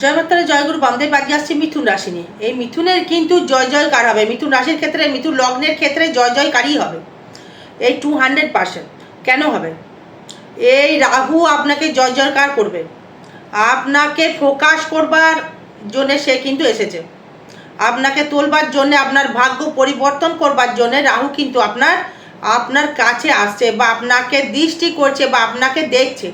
জয় মাতারা জয়গুরু বামদেব আজকে আসছে মিথুন রাশি নিয়ে। এই মিথুনের কিন্তু জয় জয়কার হবে? মিথুন রাশির ক্ষেত্রে, মিথুন লগ্নের ক্ষেত্রে জয় জয়কারই হবে? এই টু হান্ড্রেড পার্সেন্ট কেন হবে? এই রাহু আপনাকে জয় জয়কার করবে? আপনাকে ফোকাস করবার জন্যে সে কিন্তু এসেছে। আপনাকে তোলবার জন্যে, আপনার ভাগ্য পরিবর্তন করবার জন্যে রাহু কিন্তু আপনার আপনার কাছে আসছে বা আপনাকে দৃষ্টি করছে বা আপনাকে দেখছে।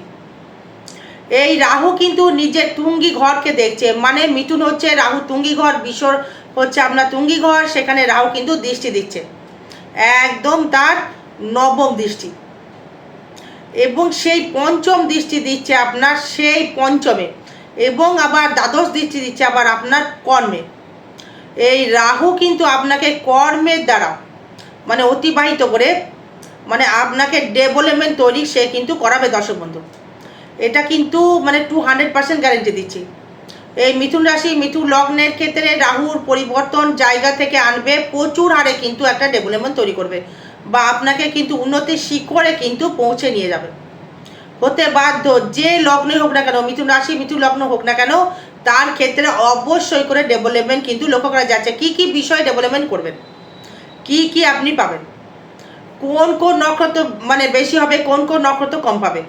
এই রাহু কিন্তু নিজের তুঙ্গি ঘরকে দেখছে। মানে মিথুন হচ্ছে রাহু তুঙ্গি ঘর, বিশ্বর হচ্ছে আপনার তুঙ্গি ঘর, সেখানে রাহু কিন্তু দৃষ্টি দিচ্ছে। একদম তার নবম দৃষ্টি। এবং সেই পঞ্চম দৃষ্টি দিচ্ছে আপনার সেই পঞ্চমে। এবং আবার দ্বাদশ দৃষ্টি দিচ্ছে আবার আপনার কর্মে। এই রাহু কিন্তু আপনাকে কর্মের দ্বারা মানে অতিবাহিত করে মানে আপনাকে ডেভেলপমেন্ট তৈরি সে কিন্তু করাবে দর্শক বন্ধু। এটা কিন্তু মানে টু হান্ড্রেড পার্সেন্ট গ্যারেন্টি দিচ্ছি। এই মিথুন রাশি, মিথুন লগ্নের ক্ষেত্রে রাহুর পরিবর্তন জায়গা থেকে আনবে, প্রচুর হারে কিন্তু একটা ডেভেলপমেন্ট তৈরি করবে বা আপনাকে কিন্তু উন্নতির শিখরে কিন্তু পৌঁছে নিয়ে যাবে। হতে বাধ্য, যে লগ্নই হোক না কেন, মিথুন রাশি, মিথুন লগ্ন হোক না কেন, তার ক্ষেত্রে অবশ্যই করে ডেভেলপমেন্ট কিন্তু লক্ষ্য করা যাচ্ছে। কি কি বিষয় ডেভেলপমেন্ট করবেন? কি কি আপনি পাবেন? কোন কোন নক্ষত্র মানে বেশি হবে, কোন কোন নক্ষত্র কম পাবে?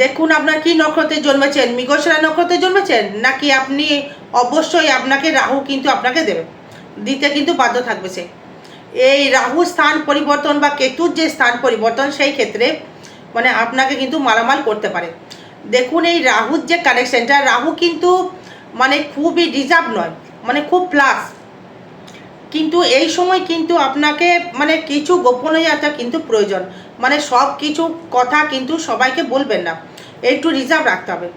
দেখুন আপনার কি নক্ষত্রে জন্মেছেন, মৃগশিরা নক্ষত্রে জন্মেছেন, নাকি আপনি অবশ্যই আপনাকে রাহু কিন্তু আপনাকে দেবে? দিতে কিন্তু বাধ্য থাকবে সে। এই রাহু স্থান পরিবর্তন বা কেতুর যে স্থান পরিবর্তন, সেই ক্ষেত্রে মানে আপনাকে কিন্তু মালামাল করতে পারে। দেখুন এই রাহুর যে কানেকশনটা রাহু কিন্তু মানে খুবই রিজার্ভ নয় মানে খুব প্লাস কিন্তু এই সময় কিন্তু আপনাকে মানে কিছু গোপনীয়তা কিন্তু প্রয়োজন। মানে সব কিছু কথা কিন্তু সবাইকে বলবেন না। একটু রিজার্ভ রাখতে হবে।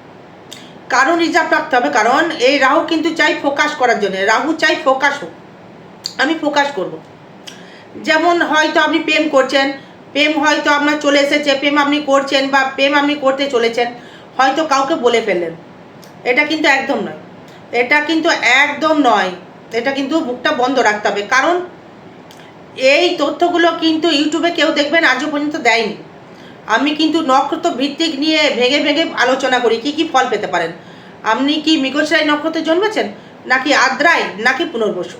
কারণ রিজার্ভ রাখতে হবে। কারণ এই রাহু কিন্তু চাই ফোকাস করার জন্য। রাহু চাই ফোকাস হোক। আমি ফোকাস করব। যেমন হয়তো আপনি প্রেম করছেন। প্রেম হয়তো আপনার চলে এসেছে। প্রেম আপনি করছেন বা প্রেম আপনি করতে চলেছেন। হয়তো কাউকে বলে ফেললেন। এটা কিন্তু একদম নয়। এটা কিন্তু একদম নয়। এটা কিন্তু মুখটা বন্ধ রাখতে হবে। কারণ এই তথ্যগুলো কিন্তু ইউটিউবে কেউ দেখবেন আজও পর্যন্ত দেয়নি। আমি কিন্তু নক্ষত্র ভিত্তিক নিয়ে ভেঙে ভেঙে আলোচনা করি, কি কি ফল পেতে পারেন? আপনি কি মৃগশিরায় নক্ষত্রে জন্মেছেন? নাকি আদ্রায় নাকি পুনর্বসু?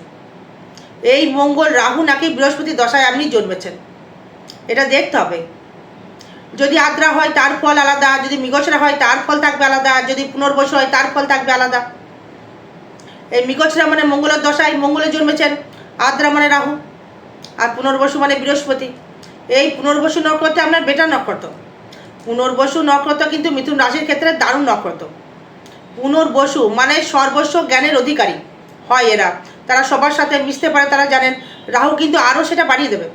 এই মঙ্গল রাহু নাকি বৃহস্পতি দশায় আপনি জন্মেছেন? এটা দেখতে হবে। যদি আদ্রা হয়, তার ফল আলাদা। যদি মৃগশিরা হয়, তার ফল থাকবে আলাদা। যদি পুনর্বসু হয়, তার ফল থাকবে আলাদা। এই মৃগশিরা মানে মঙ্গলের দশায় মঙ্গলে জন্মেছেন আদ্রা মানে রাহু আর পুনর্বসু মানে বৃহস্পতি। এই পুনর্বসু নক্ষত্রে আপনার বেটার নক্ষত্র। পুনর্বসু নক্ষত্র কিন্তু মিথুন রাশির ক্ষেত্রে দারুণ নক্ষত্র। পুনর্বসু মানে সর্বস্ব জ্ঞানের অধিকারী হয় এরা। তারা সবার সাথে মিশতে পারে, তারা জানেন। রাহু কিন্তু আরও সেটা বাড়িয়ে দেবে।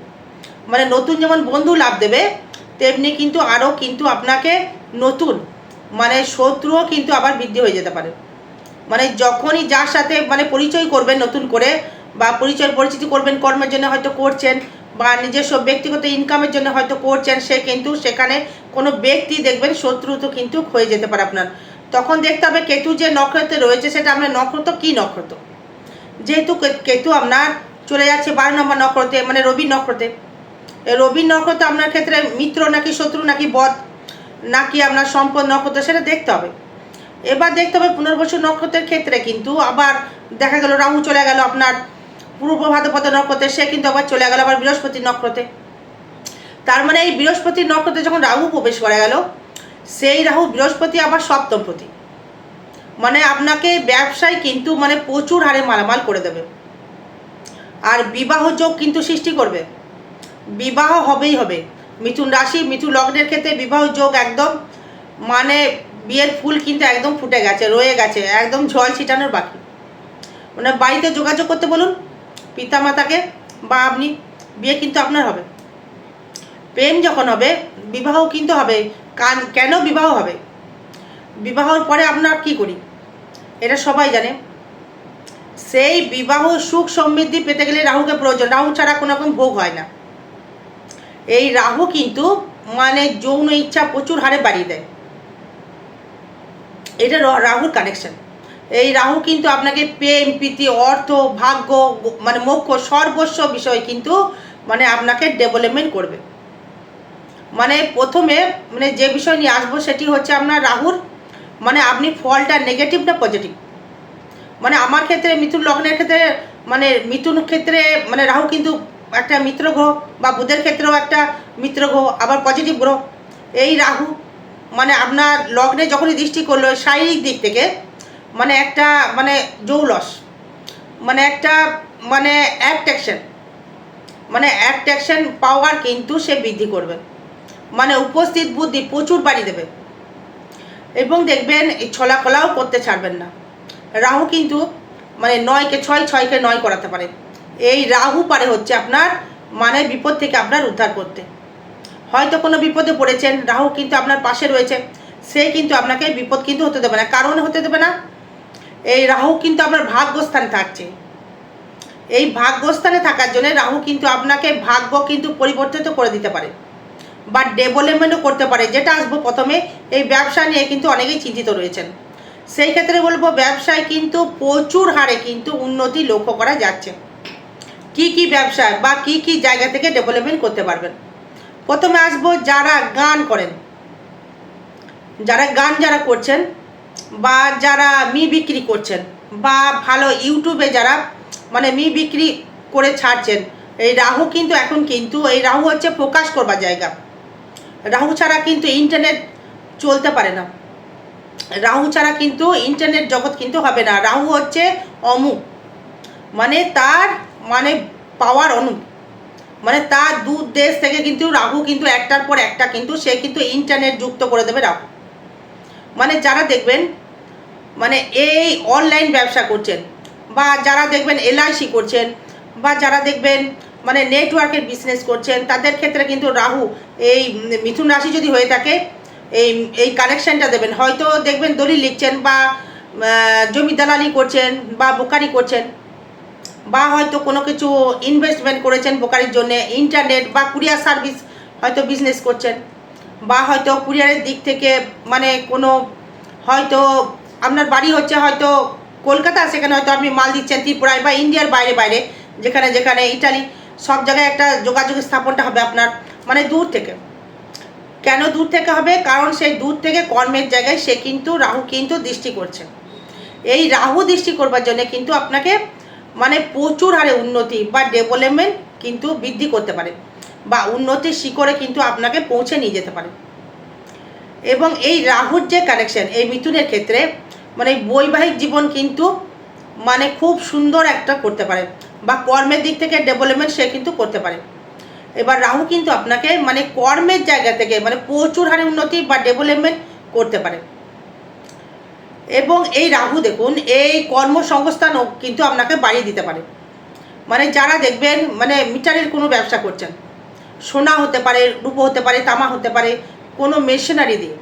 মানে নতুন যেমন বন্ধু লাভ দেবে, তেমনি কিন্তু আরও কিন্তু আপনাকে নতুন মানে শত্রুও কিন্তু আবার বৃদ্ধি হয়ে যেতে পারে। মানে যখনই যার সাথে মানে পরিচয় করবেন নতুন করে বা পরিচয় পরিচিতি করবেন, কর্মের জন্য হয়তো করছেন বা নিজস্ব ব্যক্তিগত ইনকামের জন্য হয়তো করছেন, সে কিন্তু সেখানে কোনো ব্যক্তি দেখবেন শত্রু তো কিন্তু হয়ে যেতে পারে আপনার। তখন দেখতে হবে কেতু যে নক্ষত্রে রয়েছে, সেটা আপনার নক্ষত্র কী নক্ষত্র? যেহেতু কেতু আপনার চলে যাচ্ছে বারো নম্বর নক্ষত্রে মানে রবি নক্ষত্রে। রবি নক্ষত্র আপনার ক্ষেত্রে মিত্র নাকি শত্রু নাকি বধ, নাকি আপনার সম্পদ নক্ষত্র, সেটা দেখতে হবে। এবার দেখতে হবে পুনর্বসু নক্ষত্রের ক্ষেত্রে কিন্তু আবার দেখা গেল রাহু চলে গেল আপনার পূর্ব ভাদ্রপদ নক্ষত্রে, সে কিন্তু আবার চলে গেল আবার বৃহস্পতি নক্ষত্রে। তার মানে এই বৃহস্পতি নক্ষত্রে যখন রাহু প্রবেশ করে গেল, সেই রাহু বৃহস্পতি আবার সপ্তমপতি। মানে আপনাকে ব্যবসায় কিন্তু মানে প্রচুর হারে মালামাল করে দেবে। আর বিবাহ যোগ কিন্তু সৃষ্টি করবে। বিবাহ হবেই হবে। মিথুন রাশি, মিথুন লগ্নের ক্ষেত্রে বিবাহ যোগ একদম মানে বিয়ের ফুল কিন্তু একদম ফুটে গেছে, রয়ে গেছে, একদম জল ছিটানোর বাকি। মানে বাড়িতে যোগাযোগ করতে বলুন, পিতামাতাকে বা আপনি, বিয়ে কিন্তু আপনার হবে। প্রেম যখন হবে বিবাহ কিন্তু হবে কান- কেন বিবাহ হবে? বিবাহর পরে আপনার কি করি? এটা সবাই জানে। সেই বিবাহ সুখ সমৃদ্ধি পেতে গেলে রাহুকে প্রয়োজন, রাহু ছাড়া কোনো রকম ভোগ হয় না। এই রাহু কিন্তু মানে যৌন ইচ্ছা প্রচুর হারে বাড়িয়ে দেয়। এটা রাহুর কানেকশন এই রাহু কিন্তু আপনাকে প্রেম, প্রীতি, অর্থ, ভাগ্য মানে মোক্ষ, সর্বস্ব বিষয় কিন্তু মানে আপনাকে ডেভেলপমেন্ট করবে। মানে প্রথমে মানে যে বিষয় নিয়ে আসব সেটি হচ্ছে আপনার রাহুর মানে আপনি ফলটা নেগেটিভ না পজিটিভ মানে আমার ক্ষেত্রে মিথুন লগ্নের ক্ষেত্রে মানে মিথুন ক্ষেত্রে মানে রাহু কিন্তু একটা মিত্র গ্রহ বা বুধের ক্ষেত্রেও একটা মিত্র গ্রহ, আবার পজিটিভ গ্রহ। এই রাহু মানে আপনার লগ্নে যখনই দৃষ্টি করল, শারীরিক দিক থেকে মানে একটা মানে জৌলস মানে একটা মানে অ্যাট্রাকশন মানে অ্যাট্রাকশন পাওয়ার কিন্তু সে বৃদ্ধি করবে। মানে উপস্থিত বুদ্ধি প্রচুর বাড়ি দেবে। এবং দেখবেন, এই ছলাকলাও করতে ছাড়বেন না। রাহু কিন্তু মানে নয়কে, ছয়, ছয়কে নয় করাতে পারে। এই রাহু পারে হচ্ছে আপনার মানে বিপদ থেকে আপনার উদ্ধার করতে। হয়তো কোনো বিপদে পড়েছেন, রাহু কিন্তু আপনার পাশে রয়েছে, সে কিন্তু আপনাকে বিপদ কিন্তু হতে দেবে না। কারণ হতে দেবে না, এই রাহু কিন্তু আপনার ভাগ্যস্থানে থাকছে। এই ভাগ্যস্থানে থাকার জন্য রাহু কিন্তু আপনাকে ভাগ্য কিন্তু পরিবর্তিত করে দিতে পারে বা ডেভেলপমেন্টও করতে পারে, যেটা আসব প্রথমে। এই ব্যবসা নিয়ে কিন্তু অনেকেই চিন্তিত রয়েছেন। সেই ক্ষেত্রে বলব, ব্যবসায় কিন্তু প্রচুর হারে কিন্তু উন্নতি লক্ষ্য করা যাচ্ছে। কি কি ব্যবসায় বা কি কি জায়গা থেকে ডেভেলপমেন্ট করতে পারবেন? প্রথমে আসব যারা গান করেন। যারা গান যারা করছেন বা যারা মি বিক্রি করছেন বা ভালো ইউটিউবে যারা মানে মি বিক্রি করে ছাড়ছেন, এই রাহু কিন্তু এখন কিন্তু, এই রাহু হচ্ছে প্রকাশ করবার জায়গা। রাহু ছাড়া কিন্তু ইন্টারনেট চলতে পারে না। রাহু ছাড়া কিন্তু ইন্টারনেট জগৎ কিন্তু হবে না। রাহু হচ্ছে অমুক মানে তার মানে পাওয়ার অনু। মানে তার দু দেশ থেকে কিন্তু রাহু কিন্তু একটার পর একটা কিন্তু সে কিন্তু ইন্টারনেট যুক্ত করে দেবে রাহু। মানে যারা দেখবেন মানে এই অনলাইন ব্যবসা করছেন, বা যারা দেখবেন এলআইসি করছেন, বা যারা দেখবেন মানে নেটওয়ার্কের বিজনেস করছেন, তাদের ক্ষেত্রে কিন্তু রাহু এই মিথুন রাশি যদি হয়ে থাকে, এই এই কানেকশানটা দেবেন। হয়তো দেখবেন দলিল লিখছেন বা জমি দালালি করছেন বা বোকারি করছেন। বা হয়তো কোনো কিছু ইনভেস্টমেন্ট করেছেন বোকারির জন্য ইন্টারনেট বা কুরিয়ার সার্ভিস হয়তো বিজনেস করছেন, বা হয়তো কুরিয়ারের দিক থেকে মানে কোনো হয়তো আপনার বাড়ি হচ্ছে হয়তো কলকাতা, সেখানে হয়তো আপনি মাল দিচ্ছেন ত্রিপুরায় বা ইন্ডিয়ার বাইরে বাইরে, যেখানে যেখানে ইটালি, সব জায়গায় একটা যোগাযোগ স্থাপনটা হবে আপনার মানে দূর থেকে। কেন দূর থেকে হবে? কারণ সেই দূর থেকে কর্মের জায়গায় সে কিন্তু রাহু কিন্তু দৃষ্টি করছে। এই রাহু দৃষ্টি করবার জন্য কিন্তু আপনাকে মানে প্রচুর হারে উন্নতি বা ডেভেলপমেন্ট কিন্তু বৃদ্ধি করতে পারে বা উন্নতির শিখরে কিন্তু আপনাকে পৌঁছে নিয়ে যেতে পারে। এবং এই রাহুর যে কানেকশন এই মিথুনের ক্ষেত্রে মানে বৈবাহিক জীবন কিন্তু মানে খুব সুন্দর একটা করতে পারে বা কর্মের দিক থেকে ডেভেলপমেন্ট সে কিন্তু করতে পারে। এবার রাহু কিন্তু আপনাকে মানে কর্মের জায়গা থেকে মানে প্রচুর হারে উন্নতি বা ডেভেলপমেন্ট করতে পারে। এবং এই রাহু দেখুন, এই কর্মসংস্থানও কিন্তু আপনাকে বাড়িয়ে দিতে পারে। মানে যারা দেখবেন মানে মিটারের কোনো ব্যবসা করছেন, সোনা হতে পারে, রূপো হতে পারে, তামা হতে পারে, কোনো মেশিনারি দিয়ে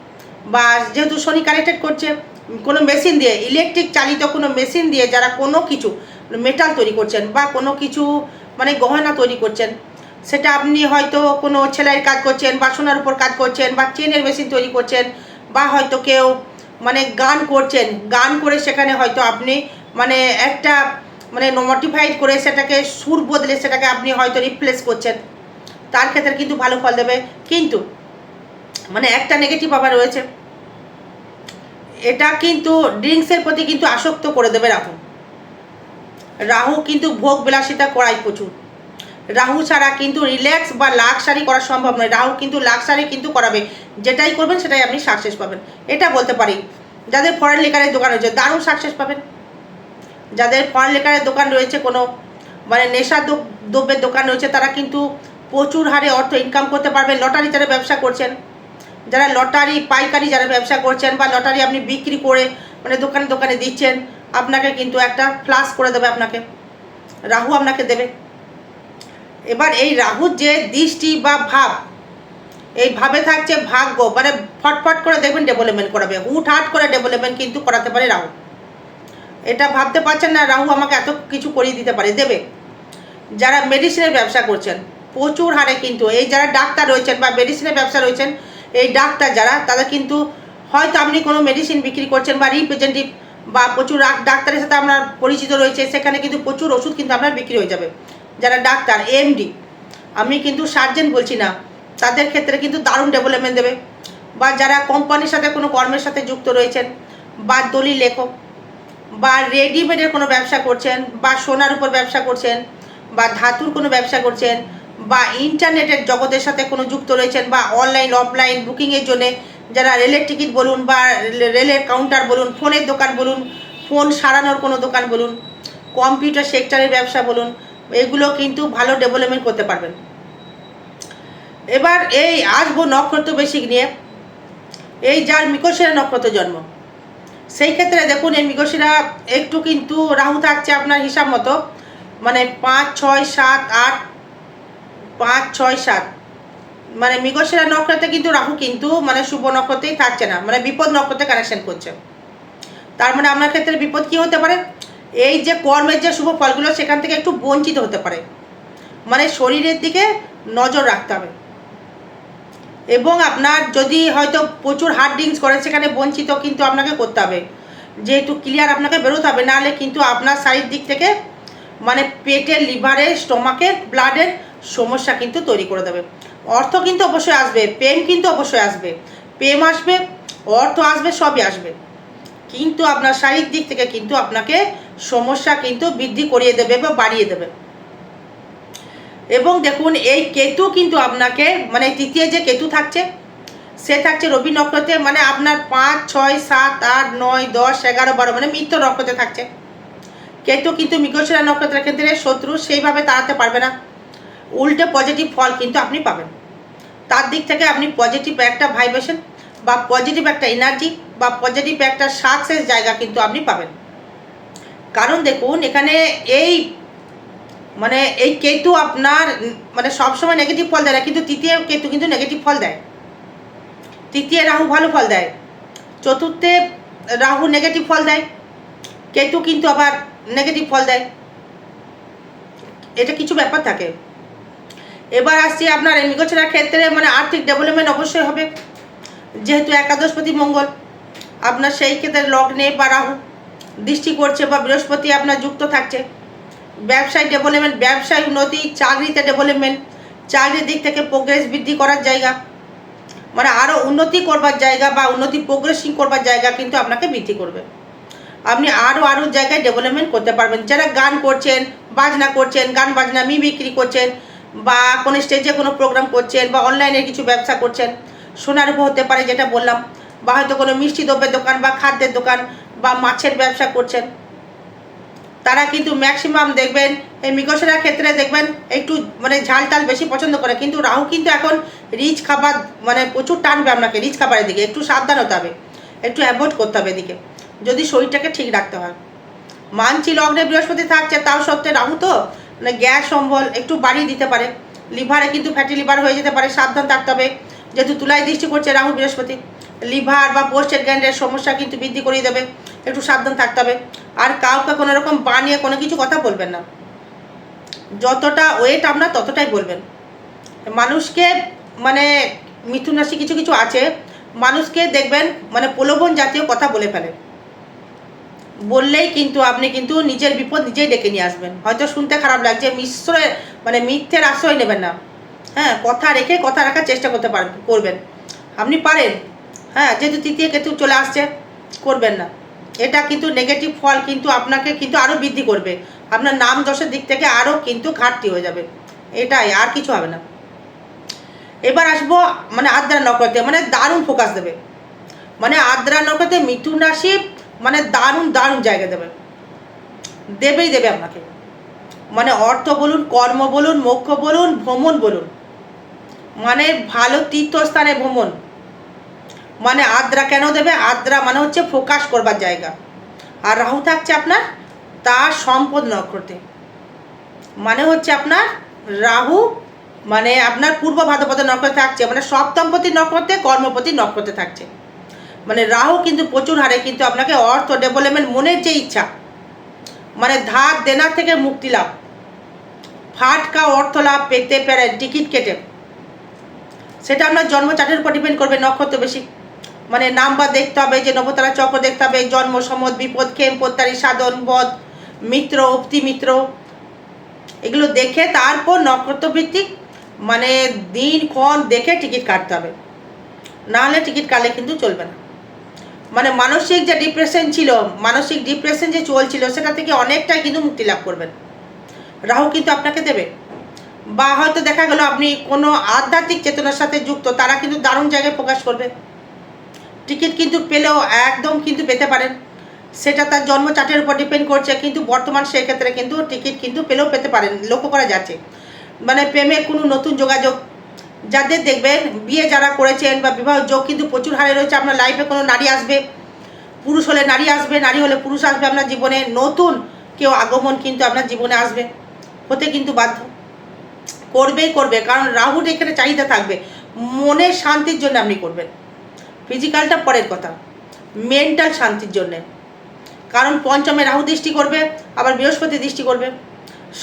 বা যেহেতু শনি কানেক্টেড করছে, কোনো মেশিন দিয়ে ইলেকট্রিক চালিত কোনো মেশিন দিয়ে যারা কোনো কিছু মেটাল তৈরি করছেন বা কোনো কিছু মানে গহনা তৈরি করছেন, সেটা আপনি হয়তো কোনো ছেলের কাজ করছেন বা সোনার উপর কাজ করছেন বা চেনের মেশিন তৈরি করছেন বা হয়তো কেউ মানে গান করছেন। গান করে সেখানে হয়তো আপনি মানে একটা মানে মডিফাইড করে সেটাকে সুর বদলে সেটাকে আপনি হয়তো রিপ্লেস করছেন। তার ক্ষেত্রে কিন্তু ভালো ফল দেবে। কিন্তু মানে একটা নেগেটিভ আবার রয়েছে। এটা কিন্তু ড্রিঙ্কসের প্রতি কিন্তু আসক্ত করে দেবে রাহু। রাহু কিন্তু ভোগ বিলাসিতা করাই প্রচুর। রাহু ছাড়া কিন্তু রিল্যাক্স বা লাক্সারি করা সম্ভব নয়। রাহু কিন্তু লাক্সারি কিন্তু করাবে। যেটাই করবেন, সেটাই আপনি সাকসেস পাবেন। এটা বলতে পারি। যাদের ফরেন লেকারের দোকান রয়েছে, দারুণ সাকসেস পাবেন। যাদের ফরেন লেকারের দোকান রয়েছে, কোনো মানে নেশা দ্রব- দ্রব্যের দোকান রয়েছে, তারা কিন্তু প্রচুর হারে অর্থ ইনকাম করতে পারবেন। লটারি যারা ব্যবসা করছেন, যারা লটারি পাইকারি যারা ব্যবসা করছেন বা লটারি আপনি বিক্রি করে মানে দোকানে দোকানে দিচ্ছেন, আপনাকে কিন্তু একটা ফ্লাশ করে দেবে আপনাকে। রাহু আপনাকে দেবে। এবার এই রাহুর যে দৃষ্টি বা ভাব, এই ভাবে থাকছে ভাগ্য। মানে ফটফট করে দেখবেন ডেভেলপমেন্ট করাবে। হুট হাট করে ডেভেলপমেন্ট কিন্তু করাতে পারে রাহু। এটা ভাবতে পারছেন না, রাহু আমাকে এত কিছু করিয়ে দিতে পারে, দেবে। যারা মেডিসিনের ব্যবসা করছেন, প্রচুর হারে কিন্তু, এই যারা ডাক্তার রয়েছেন বা মেডিসিনের ব্যবসা রয়েছেন, এই ডাক্তার যারা তাদের কিন্তু হয়তো আপনি কোনো মেডিসিন বিক্রি করছেন বা রিপ্রেজেন্টেটিভ বা প্রচুর ডাক- ডাক্তারের সাথে আপনার পরিচিত রয়েছে, সেখানে কিন্তু প্রচুর ওষুধ কিন্তু আপনার বিক্রি হয়ে যাবে। যারা ডাক্তার এমডি আমি কিন্তু সার্জেন বলছি না, তাদের ক্ষেত্রে কিন্তু দারুণ ডেভেলপমেন্ট দেবে। বা যারা কোম্পানির সাথে কোনো কর্মের সাথে যুক্ত রয়েছেন, বা দলিল লেখক, বা রেডিমেডের কোনো ব্যবসা করছেন, বা সোনার উপর ব্যবসা করছেন, বা ধাতুর কোনো ব্যবসা করছেন, বা ইন্টারনেটের জগতের সাথে কোনো যুক্ত রয়েছেন, বা অনলাইন অফলাইন বুকিংয়ের জন্য যারা রেলের টিকিট বলুন, বা রেলের কাউন্টার বলুন, ফোনের দোকান বলুন, ফোন সারানোর কোনো দোকান বলুন কম্পিউটার সেক্টরের ব্যবসা বলুন এগুলো কিন্তু ভালো ডেভেলপমেন্ট করতে পারবেন। এবার এই আসব নক্ষত্র বেশিক নিয়ে। এই যার মিকশিরা নক্ষত্র জন্ম। সেই ক্ষেত্রে দেখুন, এই মৃগশিরা একটু কিন্তু রাহু থাকছে আপনার হিসাব মতো। মানে পাঁচ, ছয়, সাত, আট, পাঁচ, ছয়, সাত। মানে মৃগশিরা নক্ষত্রে কিন্তু রাহু কিন্তু মানে শুভ নক্ষত্রেই থাকছে না। মানে বিপদ নক্ষত্রে কানেকশন করছে। তার মানে আপনার ক্ষেত্রে বিপদ কি হতে পারে? এই যে কর্মের যে শুভ ফলগুলো, সেখান থেকে একটু বঞ্চিত হতে পারে। মানে শরীরের দিকে নজর রাখতে হবে। এবং আপনার যদি হয়তো প্রচুর হার্ড ড্রিঙ্কস করেন সেখানে বঞ্চিত কিন্তু আপনাকে করতে হবে। যেহেতু ক্লিয়ার আপনাকে বেরোতে হবে নাহলে কিন্তু আপনার শারীর দিক থেকে মানে পেটের লিভারের স্টোমাকের ব্লাডের সমস্যা কিন্তু তৈরি করে দেবে। অর্থ কিন্তু অবশ্যই আসবে, প্রেম কিন্তু অবশ্যই আসবে। প্রেম আসবে, অর্থ আসবে, সবই আসবে। কিন্তু আপনার শারীরিক দিক থেকে কিন্তু আপনাকে সমস্যা কিন্তু বৃদ্ধি করিয়ে দেবে বা বাড়িয়ে দেবে। এবং দেখুন, এই কেতু কিন্তু আপনাকে মানে তৃতীয় যে কেতু থাকছে, সে থাকছে রবি নক্ষত্রে মানে আপনার পাঁচ, ছয়, সাত, আট, নয়, দশ, এগারো, বারো মানে মিত্র নক্ষত্রে থাকছে। কেতু কিন্তু মৃগশিরা নক্ষত্রের ক্ষেত্রে শত্রু, সেইভাবে তাড়াতে পারবে না। উল্টে পজিটিভ ফল কিন্তু আপনি পাবেন। তার দিক থেকে আপনি পজিটিভ একটা ভাইব্রেশন বা পজিটিভ একটা এনার্জি বা পজিটিভ একটা সাকসেস জায়গা কিন্তু আপনি পাবেন। কারণ দেখুন, এখানে এই মানে এই কেতু আপনার মানে সবসময় নেগেটিভ ফল দেয় না, কিন্তু তৃতীয় কেতু কিন্তু নেগেটিভ ফল দেয়। তৃতীয় রাহু ভালো ফল দেয়। চতুর্থে রাহু নেগেটিভ ফল দেয়। কেতু কিন্তু আবার নেগেটিভ ফল দেয়। এটা কিছু ব্যাপার থাকে। এবার আসছি আপনার মিগোচনার ক্ষেত্রে মানে আর্থিক ডেভেলপমেন্ট অবশ্যই হবে। যেহেতু একাদশপতি মঙ্গল। আপনার সেই ক্ষেত্রে লগ্নে বা রাহু দৃষ্টি করছে বা বৃহস্পতি আপনার যুক্ত থাকছে, ব্যবসায় ডেভেলপমেন্ট ব্যবসায় উন্নতি, চাকরিতে ডেভেলপমেন্ট চাকরির দিক থেকে প্রোগ্রেস বৃদ্ধি করার জায়গা মানে আরও উন্নতি করবার জায়গা বা উন্নতি প্রোগ্রেসিং করবার জায়গা কিন্তু আপনাকে বৃদ্ধি করবে। আপনি আরও আরও জায়গায় ডেভেলপমেন্ট করতে পারবেন। যারা গান করছেন, বাজনা করছেন, গান বাজনা মি বিক্রি করছেন বা কোনো স্টেজে কোনো প্রোগ্রাম করছেন বা অনলাইনে কিছু ব্যবসা করছেন, সোনার উপর হতে পারে যেটা বললাম বা হয়তো কোনো মিষ্টি দ্রব্যের দোকান বা খাদ্যের দোকান বা মাছের ব্যবসা করছেন। তারা কিন্তু ম্যাক্সিমাম দেখবেন, এই মৃগশিরার ক্ষেত্রে দেখবেন একটু মানে ঝাল টাল বেশি পছন্দ করে। কিন্তু রাহু কিন্তু এখন রিচ খাবার মানে প্রচুর টানবে আপনাকে রিচ খাবারের দিকে। একটু সাবধান হতে হবে, একটু অ্যাভয়েড করতে হবে এদিকে। যদি শরীরটাকে ঠিক রাখতে হয়। মানছি লগ্নে বৃহস্পতি থাকছে, তাও সত্ত্বে রাহু তো মানে গ্যাস সম্বল একটু বাড়িয়ে দিতে পারে। লিভারে কিন্তু ফ্যাটি লিভার হয়ে যেতে পারে, সাবধান থাকতে হবে। যেহেতু তুলায় দৃষ্টি করছে রাহু বৃহস্পতি। লিভার বা পোস্টের গ্যান্ডের সমস্যা কিন্তু বৃদ্ধি করিয়ে দেবে। একটু সাবধান থাকতে হবে। আর কাউকে কোনো রকম বানিয়ে কোনো কিছু কথা বলবেন না। যতটা ওয়েট আপনার ততটাই বলবেন। মানুষকে মানে মিথুন রাশি কিছু কিছু আছে, মানুষকে দেখবেন মানে প্রলোভন জাতীয় কথা বলে ফেলে। বললেই কিন্তু আপনি কিন্তু নিজের বিপদ নিজেই ডেকে নিয়ে আসবেন। হয়তো শুনতে খারাপ লাগছে মিশ্রের মানে মিথ্যের আশ্রয় নেবেন না। হ্যাঁ কথা রেখে কথা রাখার চেষ্টা করতে পারবেন করবেন। আপনি পারেন। হ্যাঁ যেহেতু তৃতীয় কেতু চলে আসছে, করবেন না। এটা কিন্তু নেগেটিভ ফল কিন্তু আপনাকে কিন্তু আরও বৃদ্ধি করবে। আপনার নাম দশের দিক থেকে আরও কিন্তু ঘাটতি হয়ে যাবে। এটাই, আর কিছু হবে না। এবার আসব মানে আদ্রা নক্ষত্রে মানে দারুণ ফোকাস দেবে। মানে আদ্রা নক্ষত্রে মিথুন রাশি মানে দারুণ দারুণ জায়গা দেবে। দেবেই দেবে আপনাকে। মানে অর্থ বলুন, কর্ম বলুন, মোক্ষ বলুন, ভ্রমণ বলুন। মানে ভালো তীর্থস্থানে ভ্রমণ। মানে আদ্রা কেন দেবে? আদ্রা মানে হচ্ছে ফোকাস করবার জায়গা। আর রাহু থাকছে আপনার তার সম্পদ নক্ষত্রে। মানে হচ্ছে আপনার রাহু মানে আপনার পূর্ব ভাদ্রপদ নক্ষত্রে থাকছে মানে সপ্তমপতি নক্ষত্রে, কর্মপতি নক্ষত্রে থাকছে। মানে রাহু কিন্তু প্রচুর হারে কিন্তু আপনাকে অর্থ ডেভেলপমেন্ট মনের যে ইচ্ছা মানে ধার দেনার থেকে মুক্তি লাভ। ফাটকা অর্থ লাভ, পেতে পারেন টিকিট কেটে। সেটা আপনার জন্ম চার্টের উপর ডিপেন্ড করবে নক্ষত্র বেশি। মানে নাম্বার দেখতে হবে, যে নবতারা চক্র দেখতে হবে, জন্ম, সমদ, বিপদ খেম প্রত্যারী সাধন, বধ, মিত্র উক্তি মিত্র। এগুলো দেখে তারপর নক্ষত্রভিত্তিক মানে দিন, ক্ষণ দেখে টিকিট কাটতে হবে। নাহলে টিকিট কাটলে কিন্তু চলবে না। মানে মানসিক যে ডিপ্রেশন ছিল, মানসিক ডিপ্রেশন যে চলছিল, সেটা থেকে অনেকটাই কিন্তু মুক্তি লাভ করবেন। রাহু কিন্তু আপনাকে দেবে। বা হয়তো দেখা গেল আপনি কোনো আধ্যাত্মিক চেতনার সাথে যুক্ত, তারা কিন্তু দারুণ জায়গায় প্রকাশ করবে। টিকিট কিন্তু পেলেও একদম কিন্তু পেতে পারেন। সেটা তার জন্ম চার্টের উপর ডিপেন্ড করছে, কিন্তু বর্তমান সেক্ষেত্রে কিন্তু টিকিট কিন্তু পেলেও পেতে পারেন, লক্ষ্য করা যাচ্ছে। মানে প্রেমে কোনো নতুন যোগাযোগ। যাদের দেখবেন, বিয়ে যারা করেছেন বা বিবাহ যোগ কিন্তু প্রচুর হারে রয়েছে, আপনার লাইফে কোনো নারী আসবে, পুরুষ হলে নারী আসবে, নারী হলে পুরুষ আসবে, আপনার জীবনে নতুন কেউ আগমন কিন্তু আপনার জীবনে আসবে, হতে কিন্তু বাধ্য। করবেই করবে কারণ রাহুর এখানে চাহিদা থাকবে, মনের শান্তির জন্য আপনি করবেন। ফিজিক্যালটা পরের কথা মেন্টাল শান্তির জন্যে। কারণ পঞ্চমে রাহু দৃষ্টি করবে, আবার বৃহস্পতি দৃষ্টি করবে।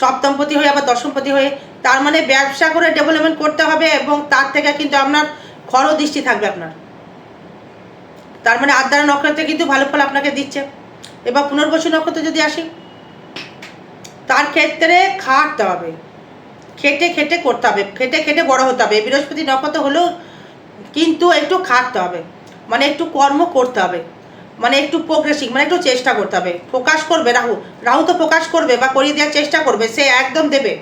সপ্তমপতি হয়ে, আবার দশমপতি হয়ে, তার মানে ব্যবসা করে ডেভেলপমেন্ট করতে হবে এবং তার থেকে কিন্তু আপনার খরও দৃষ্টি থাকবে আপনার। তার মানে আদ্যারা নক্ষত্রে কিন্তু ভালো ফল আপনাকে দিচ্ছে। এবার পুনর্বসু নক্ষত্রে যদি আসি, তার ক্ষেত্রে খাটতে হবে। খেটে খেটে করতে হবে, খেটে খেটে বড় হতে হবে। বৃহস্পতি নক্ষত্র হলেও কিন্তু একটু খাটতে হবে। মানে একটু কর্ম করতে হবে মানে একটু প্রোগ্রেসিং মানে একটু চেষ্টা করতে হবে। প্রকাশ করবে রাহু রাহু তো প্রকাশ করবে বা করিয়ে দেওয়ার চেষ্টা করবে, সে একদম দেবে।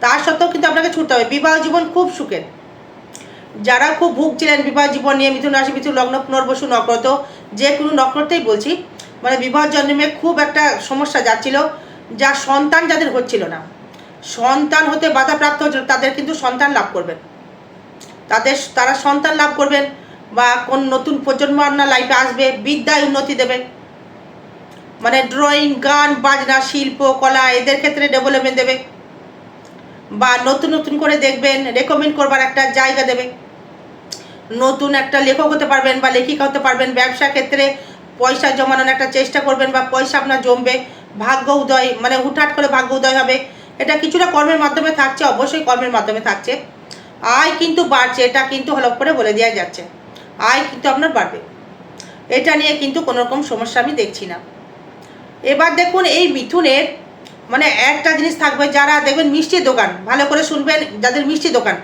তার সত্ত্বেও কিন্তু আপনাকে ছুটতে হবে। বিবাহ জীবন খুব সুখের। যারা খুব ভুগছিলেন বিবাহ জীবন নিয়ে, মিথুন রাশি, মিথুন লগ্ন, পুনর্বসু, নক্ষত্র, যে কোনো নক্ষত্রেই বলছি মানে বিবাহ জন্মে খুব একটা সমস্যা যাচ্ছিল, যা সন্তান যাদের হচ্ছিল না। সন্তান হতে বাধাপ্রাপ্ত হচ্ছিল, তাদের কিন্তু সন্তান লাভ করবেন। তাদের, তারা সন্তান লাভ করবেন বা কোন নতুন প্রজন্ম আপনার লাইফে আসবে, বিদ্যায় উন্নতি দেবে। মানে ড্রয়িং গান, বাজনা, শিল্প, কলা, এদের ক্ষেত্রে ডেভেলপমেন্ট দেবে। বা নতুন নতুন করে দেখবেন রেকমেন্ড করবার একটা জায়গা দেবে। নতুন একটা লেখক হতে পারবেন বা লেখিকা হতে পারবেন ব্যবসা ক্ষেত্রে পয়সা জমানোর একটা চেষ্টা করবেন বা পয়সা আপনার জমবে, ভাগ্য উদয় মানে হুটহাট করে ভাগ্য উদয় হবে। এটা কিছুটা কর্মের মাধ্যমে থাকছে, অবশ্যই কর্মের মাধ্যমে থাকছে। আয় কিন্তু বাড়ছে, এটা কিন্তু হলপ করে বলে দেওয়া যাচ্ছে। আয় কিন্তু আপনার বাড়বে। এটা নিয়ে কিন্তু কোনো রকম সমস্যা আমি দেখছি না। এবার দেখুন এই মিথুনের মানে একটা জিনিস থাকবে, যারা দেখবেন মিষ্টির দোকান, ভালো করে শুনবেন যাদের মিষ্টি দোকান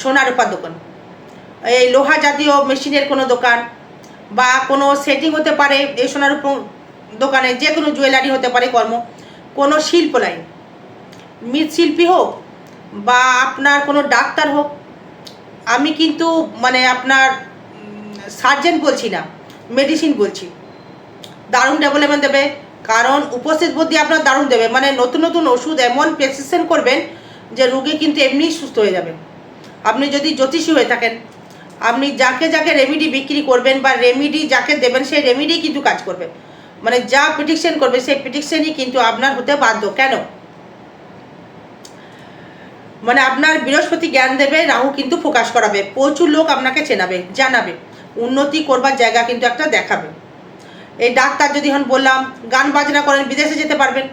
সোনা রূপার দোকান। এই লোহা জাতীয় মেশিনের কোনো দোকান বা কোনো সেটিং হতে পারে এই সোনার দোকানে যে কোনো জুয়েলারি হতে পারে কর্ম, কোনো শিল্প লাইন মৃৎশিল্পী হোক বা আপনার কোনো ডাক্তার হোক, আমি কিন্তু মানে আপনার সার্জেন বলছি না মেডিসিন বলছি। দারুণ ডেভেলপমেন্ট দেবে, কারণ উপস্থিত বুদ্ধি আপনার দারুণ দেবে। মানে নতুন নতুন ওষুধ এমন প্রেসক্রিপশন করবেন যে রুগী কিন্তু এমনিই সুস্থ হয়ে যাবে। আপনি যদি জ্যোতিষী হয়ে থাকেন, আপনি যাকে যাকে রেমিডি বিক্রি করবেন বা রেমিডি যাকে দেবেন, সেই রেমিডি কিন্তু কাজ করবে। মানে যা প্রিডিকশন করবে, সেই প্রিডিকশনই কিন্তু আপনার হতে বাধ্য। কেন? মানে আপনার বৃহস্পতি জ্ঞান দেবে, রাহু কিন্তু ফোকাস করাবে। প্রচুর লোক আপনাকে চেনাবে, জানাবে। উন্নতি করবার জায়গা কিন্তু একটা দেখাবে। এই ডাক্তার যদি হন বললাম, গান বাজনা করেন, বিদেশে যেতে পারবেন।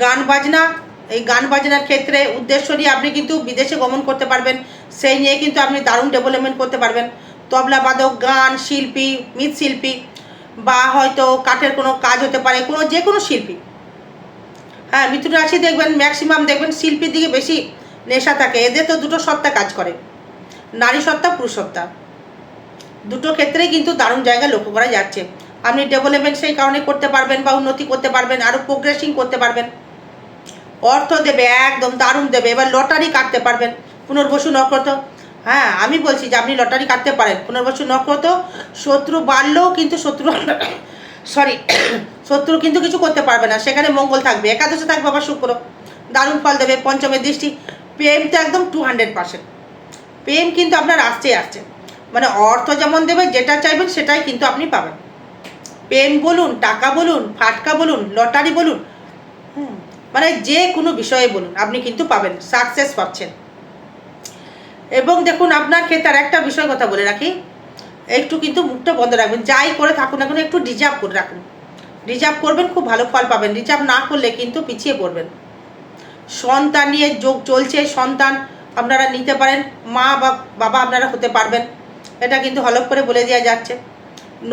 গান বাজনা, এই গান বাজনার ক্ষেত্রে উদ্দেশ্য নিয়ে আপনি কিন্তু বিদেশে গমন করতে পারবেন। সেই নিয়ে কিন্তু আপনি দারুণ ডেভেলপমেন্ট করতে পারবেন। তবলা বাদক, গান, শিল্পী মৃৎশিল্পী বা হয়তো কাঠের কোনো কাজ হতে পারে, কোনো যে কোনো শিল্পী। হ্যাঁ মিথুন রাশি দেখবেন ম্যাক্সিমাম দেখবেন শিল্পীর দিকে বেশি নেশা থাকে। এদের তো দুটো সত্তা কাজ করে। নারী সত্তা, পুরুষ সত্তা। দুটো ক্ষেত্রেই কিন্তু দারুণ জায়গা লক্ষ্য করা যাচ্ছে। আপনি ডেভেলপমেন্ট সেই কারণে করতে পারবেন বা উন্নতি করতে পারবেন আরও প্রোগ্রেসিং করতে পারবেন। অর্থ দেবে, একদম দারুণ দেবে। এবার লটারি কাটতে পারবেন, পুনর্বসু নক্ষত্র। হ্যাঁ আমি বলছি যে আপনি লটারি কাটতে পারেন, পুনর্বসু নক্ষত্র, শত্রু বাড়লেও কিন্তু শত্রু সরি শত্রু কিন্তু কিছু করতে পারবে না। সেখানে মঙ্গল থাকবে, একাদশে থাকবে আবার শুক্র। দারুণ ফল দেবে পঞ্চমের দৃষ্টি। প্রেম তো একদম টু হান্ড্রেড পার্সেন্ট প্রেম কিন্তু আপনার আসছেই আসছে। মানে অর্থ যেমন দেবে যেটা চাইবেন সেটাই কিন্তু আপনি পাবেন। প্রেম বলুন টাকা বলুন ফাটকা বলুন লটারি বলুন হুম, মানে যে কোনো বিষয়ে বলুন আপনি কিন্তু পাবেন সাকসেস পাচ্ছেন। এবং দেখুন আপনার ক্ষেত্রে আর একটা বিষয় কথা বলে রাখি একটু কিন্তু মুখটা বন্ধ রাখবেন যাই করে থাকুন না কেন একটু রিজার্ভ করে রাখুন। রিজার্ভ করবেন খুব ভালো ফল পাবেন রিজার্ভ না করলে কিন্তু পিছিয়ে পড়বেন। সন্তান নিয়ে যোগ চলছে সন্তান আপনারা নিতে পারেন মা বা বাবা আপনারা হতে পারবেন। এটা কিন্তু হলপ করে বলে দেওয়া যাচ্ছে।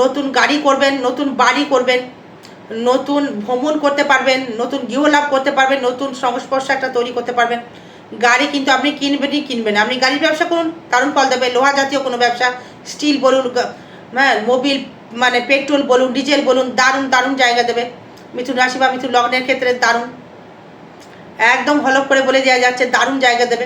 নতুন গাড়ি করবেন, নতুন বাড়ি করবেন, নতুন ভ্রমণ করতে পারবেন, নতুন গৃহলাভ করতে পারবেন, নতুন সংস্পর্শ একটা তৈরি করতে পারবেন। গাড়ি কিন্তু আপনি কিনবেনই কিনবেন। আপনি গাড়ির ব্যবসা করুন কারণ ফল দেবে। লোহা জাতীয় কোনো ব্যবসা, স্টিল বলুন হ্যাঁ মোবিল মানে পেট্রোল বলুন, ডিজেল বলুন, দারুণ দারুণ জায়গা দেবে। মিথুন রাশি বা মিথুন লগ্নের ক্ষেত্রে দারুণ। একদম হলপ করে বলে দেওয়া যাচ্ছে, দারুণ জায়গা দেবে।